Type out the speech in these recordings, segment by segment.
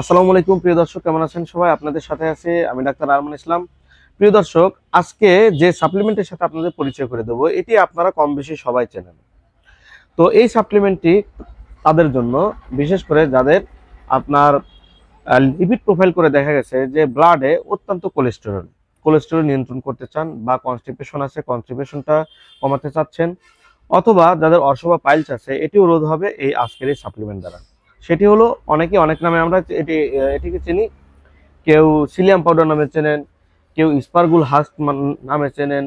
আসসালামু আলাইকুম, প্রিয় দর্শক, কেমন আছেন সবাই? আপনাদের সাথে আছে আমি ডাক্তার আরমান ইসলাম। প্রিয় দর্শক, আজকে যে সাপ্লিমেন্টের সাথে আপনাদের পরিচয় করে দেবো, এটি আপনারা কম বেশি সবাই চেনেন। তো এই সাপ্লিমেন্টটি তাদের জন্য, বিশেষ করে যাদের আপনার লিপিড প্রোফাইল করে দেখা গেছে যে ব্লাডে অত্যন্ত কোলেস্টেরল কোলেস্টেরল নিয়ন্ত্রণ করতে চান বা কনস্টিপেশন আছে কনস্টিপেশনটা কমাতে চাচ্ছেন, অথবা যাদের বা পাইলস আছে, এটিও রোধ হবে এই আজকের এই সাপ্লিমেন্ট দ্বারা। সেটি হলো অনেকে, অনেক নামে আমরা এটি, এটিকে চিনি। কেউ সিলিয়াম পাউডার নামে চেনেন, কেউ স্পারগুল হাস্ক নামে চেনেন,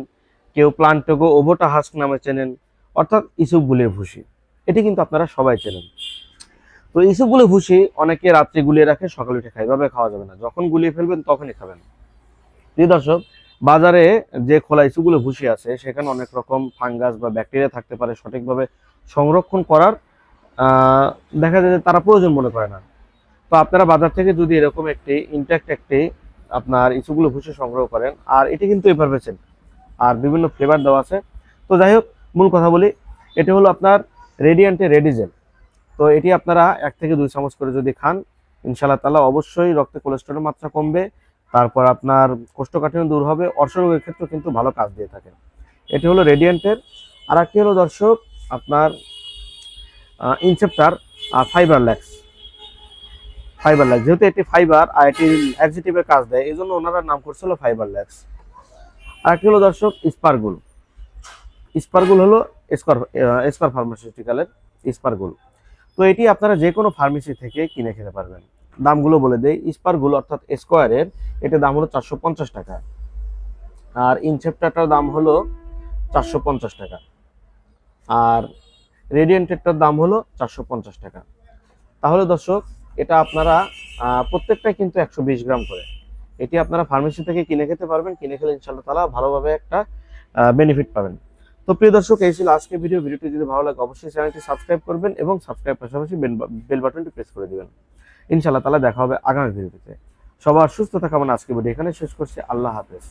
কেউ প্লান্টোগো ওভোটা হাস্ক নামে চেনেন, অর্থাৎ ইসুপগুলির ভুসি। এটি কিন্তু আপনারা সবাই চেনেন। তো ইসুপগুলো ভুসি অনেকে রাত্রে গুলিয়ে রাখে, সকালে উঠে খায়। এভাবে খাওয়া যাবে না। যখন গুলিয়ে ফেলবেন, তখনই খাবেন। প্রিয় দর্শক, বাজারে যে খোলা ইস্যুগুলো ভুসি আছে, সেখানে অনেক রকম ফাঙ্গাস বা ব্যাকটেরিয়া থাকতে পারে সঠিকভাবে সংরক্ষণ করার দেখা যায় যে তারা প্রয়োজন মনে করে না। তো আপনারা বাজার থেকে যদি এরকম একটি ইনট্যাক্ট একটি আপনার ইস্যুগুলো ভুসি সংগ্রহ করেন, আর এটি কিন্তু এভারভেসেন আর বিভিন্ন ফ্লেভার দেওয়া আছে। তো যাই হোক, মূল কথা বলি, এটি হলো আপনার রেডিয়ান্টে রেডিজেল তো এটি আপনারা এক থেকে দুই চামচ করে যদি খান, ইনশাআল্লাহ তালা অবশ্যই রক্তে কোলেস্টেরলের মাত্রা কমবে, তারপর আপনার কোষ্ঠকাঠিন্য দূর হবে অর্শ রোগের ক্ষেত্রেও কিন্তু ভালো কাজ দিয়ে থাকে এটি হলো রেডিয়েন্টের আর একটি হলো দর্শক, আপনার ইনসেপ্টার আর ফাইবার ল্যাক্স ফাইবার ল্যাক্স যেহেতু এটি ফাইবার আর এটি অ্যাক্সিটিভের কাজ দেয় এই জন্য ওনারা নাম করছিল ফাইবার ল্যাক্স আর একটি হলো দর্শক স্পারগুল স্পারগুল হলো স্কর স্কর ফার্মাসিউটিক্যালের স্পারগুল তো এটি আপনারা যে কোনো ফার্মেসি থেকে কিনে খেতে পারবেন। দামগুলো বলে দেই স্পারগুল অর্থাৎ স্কোয়ারের এটার দাম হলো চারশো পঞ্চাশ টাকা। আর ইনসেপ্টারটার দাম হলো চারশো পঞ্চাশ টাকা। আর রেডিয়েন্টেরটার দাম হলো চারশো পঞ্চাশ টাকা। তাহলে দর্শক, এটা আপনারা প্রত্যেকটাই কিন্তু একশো বিশ গ্রাম করে। এটি আপনারা ফার্মেসি থেকে কিনে খেতে পারবেন, কিনে খেলে ইনশাল্লাহ তালা ভালোভাবে একটা বেনিফিট পাবেন। তো প্রিয় দর্শক, এই ছিল আজকে ভিডিও ভিডিওটি যদি ভালো লাগে, অবশ্যই চ্যানেলটি সাবস্ক্রাইব করবেন এবং সাবস্ক্রাইব পাশাপাশি বেল বাটনটি প্রেস করে দিবেন। ইনশাল্লাহ তালা দেখা হবে আগামী ভিডিওতে সবার সুস্থ থাকা মানে আজকে ভিডিও এখানে শেষ করছি। আল্লাহ হাফেজ।